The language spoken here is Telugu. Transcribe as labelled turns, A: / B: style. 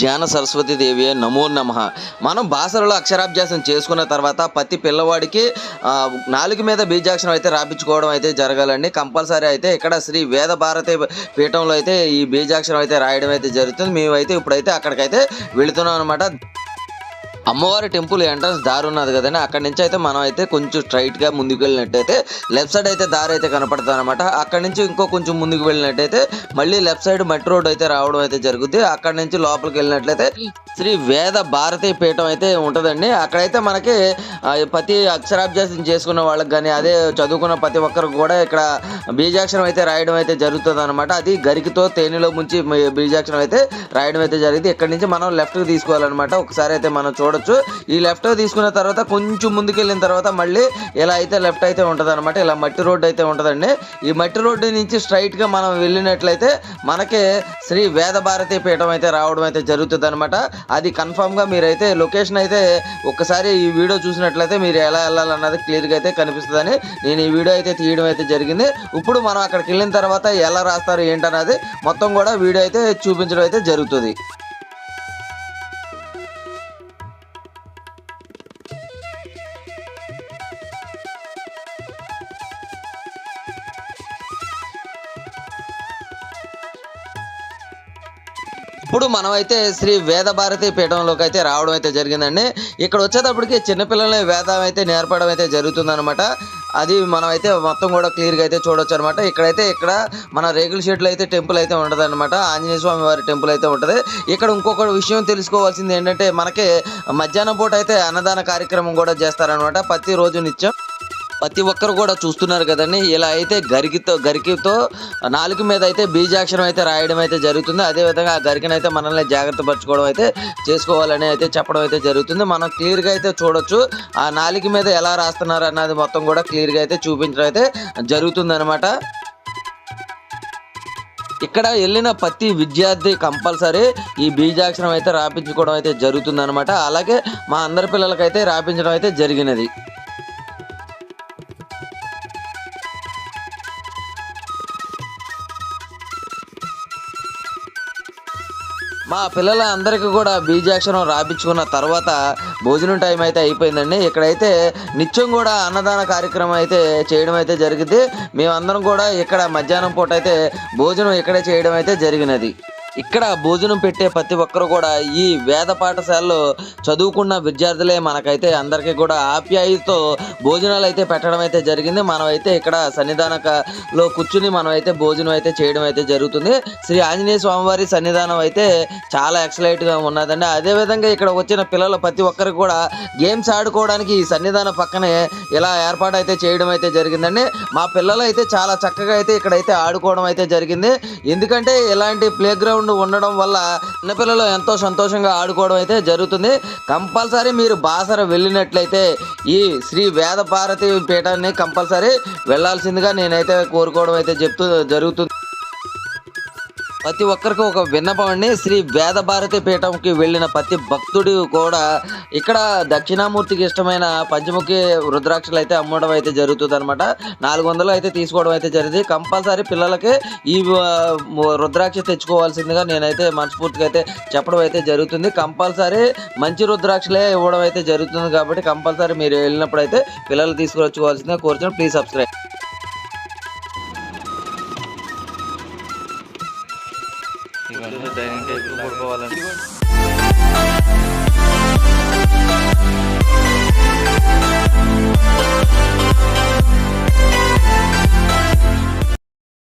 A: జ్ఞాన సరస్వతి దేవి నమో నమ. మనం భాషలలో అక్షరాభ్యాసం చేసుకున్న తర్వాత ప్రతి పిల్లవాడికి నాలుగు మీద బీజాక్షరం అయితే రాపించుకోవడం అయితే జరగాలండి. కంపల్సరీ అయితే ఇక్కడ శ్రీ వేద భారతి పీఠంలో అయితే ఈ బీజాక్షరం అయితే రాయడం అయితే జరుగుతుంది. మేమైతే ఇప్పుడైతే అక్కడికైతే వెళుతున్నాం అనమాట అమ్మవారి టెంపుల్ ఎంట్రన్స్ దారి ఉన్నది కదండి. అక్కడి నుంచి అయితే మనం అయితే కొంచెం స్ట్రైట్గా ముందుకు వెళ్ళినట్టయితే లెఫ్ట్ సైడ్ అయితే దారి అయితే కనపడుతుంది అనమాట అక్కడి నుంచి ఇంకో కొంచెం ముందుకు వెళ్ళినట్టయితే మళ్ళీ లెఫ్ట్ సైడ్ మట్టి రోడ్ అయితే రావడం అయితే జరుగుద్ది. అక్కడి నుంచి లోపలికి వెళ్ళినట్లయితే శ్రీ వేద భారతీ పీఠం అయితే ఉంటుందండి. అక్కడైతే మనకి ప్రతి అక్షరాభ్యాసం చేసుకున్న వాళ్ళకి కానీ అదే చదువుకున్న ప్రతి ఒక్కరికి కూడా ఇక్కడ బీజాక్షరం అయితే రాయడం అయితే జరుగుతుంది అనమాట అది గరికితో తేనెలో ముంచి బీజాక్షరం అయితే రాయడం అయితే జరిగింది. ఇక్కడ నుంచి మనం లెఫ్ట్కి తీసుకోవాలన్నమాట. ఒకసారి అయితే మనం చూడొచ్చు. ఈ లెఫ్ట్ తీసుకున్న తర్వాత కొంచెం ముందుకు వెళ్ళిన తర్వాత మళ్ళీ ఇలా అయితే లెఫ్ట్ అయితే ఉంటుంది అనమాట ఇలా మట్టి రోడ్డు అయితే ఉంటుందండి. ఈ మట్టి రోడ్డు నుంచి స్ట్రైట్గా మనం వెళ్ళినట్లయితే మనకి శ్రీ వేద భారతీ పీఠం అయితే రావడం అయితే జరుగుతుంది అనమాట అది కన్ఫామ్గా మీరైతే లొకేషన్ అయితే ఒక్కసారి ఈ వీడియో చూసినట్లయితే మీరు ఎలా వెళ్ళాలన్నది క్లియర్గా అయితే కనిపిస్తుందని నేను ఈ వీడియో అయితే తీయడం అయితే జరిగింది. ఇప్పుడు మనం అక్కడికి వెళ్ళిన తర్వాత ఎలా రాస్తారు ఏంటన్నది మొత్తం కూడా వీడియో అయితే చూపించడం అయితే జరుగుతుంది. ఇప్పుడు మనమైతే శ్రీ వేద భారతి పీఠంలోకి అయితే రావడం అయితే జరిగిందండి. ఇక్కడ వచ్చేటప్పటికి చిన్నపిల్లలని వేదం అయితే నేర్పడం అయితే జరుగుతుందన్నమాట. అది మనం అయితే మొత్తం కూడా క్లియర్గా అయితే చూడొచ్చు అనమాట ఇక్కడైతే ఇక్కడ మన రేగుల షెడ్లో అయితే టెంపుల్ అయితే ఉండదు అనమాట ఆంజనేయ స్వామి వారి టెంపుల్ అయితే ఉంటుంది. ఇక్కడ ఇంకొక విషయం తెలుసుకోవాల్సింది ఏంటంటే మనకి మధ్యాహ్నం పూట అయితే అన్నదాన కార్యక్రమం కూడా చేస్తారనమాట ప్రతిరోజు నిత్యం. ప్రతి ఒక్కరు కూడా చూస్తున్నారు కదండి. ఇలా అయితే గరికితో గరికితో నాలుగు మీద అయితే బీజాక్షరం అయితే రాయడం అయితే జరుగుతుంది. అదే విధంగా ఆ గరికను అయితే మనల్ని జాగ్రత్త పరచుకోవడం అయితే చేసుకోవాలని అయితే చెప్పడం అయితే జరుగుతుంది. మనం క్లియర్గా అయితే చూడొచ్చు. ఆ నాలుగు మీద ఎలా రాస్తున్నారు అన్నది మొత్తం కూడా క్లియర్గా అయితే చూపించడం అయితే జరుగుతుందనమాట ఇక్కడ వెళ్ళిన ప్రతి విద్యార్థి కంపల్సరీ ఈ బీజాక్షరం అయితే రాపించుకోవడం అయితే జరుగుతుందనమాట అలాగే మా అందరి పిల్లలకైతే రాపించడం అయితే జరిగినది. మా పిల్లల అందరికీ కూడా బీజాక్షరం రాపించుకున్న తర్వాత భోజనం టైం అయితే అయిపోయిందండి. ఇక్కడైతే నిత్యం కూడా అన్నదాన కార్యక్రమం అయితే చేయడం అయితే జరిగింది. మేమందరం కూడా ఇక్కడ మధ్యాహ్నం పూట అయితే భోజనం ఇక్కడే చేయడం అయితే జరిగినది. ఇక్కడ భోజనం పెట్టే ప్రతి ఒక్కరు కూడా ఈ వేద పాఠశాలలో చదువుకున్న విద్యార్థులే మనకైతే అందరికీ కూడా ఆప్యాయతో భోజనాలు అయితే పెట్టడం అయితే జరిగింది. మనం అయితే ఇక్కడ సన్నిధానలో కూర్చుని మనం అయితే భోజనం అయితే చేయడం అయితే జరుగుతుంది. శ్రీ ఆంజనేయ స్వామివారి సన్నిధానం అయితే చాలా ఎక్సలైట్గా ఉన్నదండి. అదే విధంగా ఇక్కడ వచ్చిన పిల్లలు ప్రతి ఒక్కరికి కూడా గేమ్స్ ఆడుకోవడానికి ఈ సన్నిధానం పక్కనే ఇలా ఏర్పాటు అయితే చేయడం అయితే జరిగిందండి. మా పిల్లలు అయితే చాలా చక్కగా అయితే ఇక్కడైతే ఆడుకోవడం అయితే జరిగింది. ఎందుకంటే ఇలాంటి ప్లే గ్రౌండ్ ఉండడం వల్ల చిన్నపిల్లలు ఎంతో సంతోషంగా ఆడుకోవడం అయితే జరుగుతుంది. కంపల్సరీ మీరు బాసర వెళ్ళినట్లయితే ఈ శ్రీ వేద భారతి పీఠాన్ని కంపల్సరీ వెళ్ళాల్సిందిగా నేనైతే కోరుకోవడం అయితే చెప్తూ జరుగుతుంది. ప్రతి ఒక్కరికి ఒక విన్నపం అండి. శ్రీ వేద భారతి పీఠంకి వెళ్ళిన ప్రతి భక్తుడు కూడా ఇక్కడ దక్షిణామూర్తికి ఇష్టమైన పంచముఖి రుద్రాక్షలు అయితే అమ్మడం అయితే జరుగుతుంది అనమాట నాలుగు వందలు అయితే తీసుకోవడం అయితే జరిగింది. కంపల్సరీ పిల్లలకి ఈ రుద్రాక్ష తెచ్చుకోవాల్సిందిగా నేనైతే మనస్ఫూర్తిగా అయితే చెప్పడం అయితే జరుగుతుంది. కంపల్సరీ మంచి రుద్రాక్షలే ఇవ్వడం అయితే జరుగుతుంది కాబట్టి కంపల్సరీ మీరు వెళ్ళినప్పుడు అయితే పిల్లలు తీసుకువచ్చుకోవాల్సిందిగా కోరుతున్నాను ప్లీజ్ సబ్స్క్రైబ్.
B: Dining table పడుకోవాలండి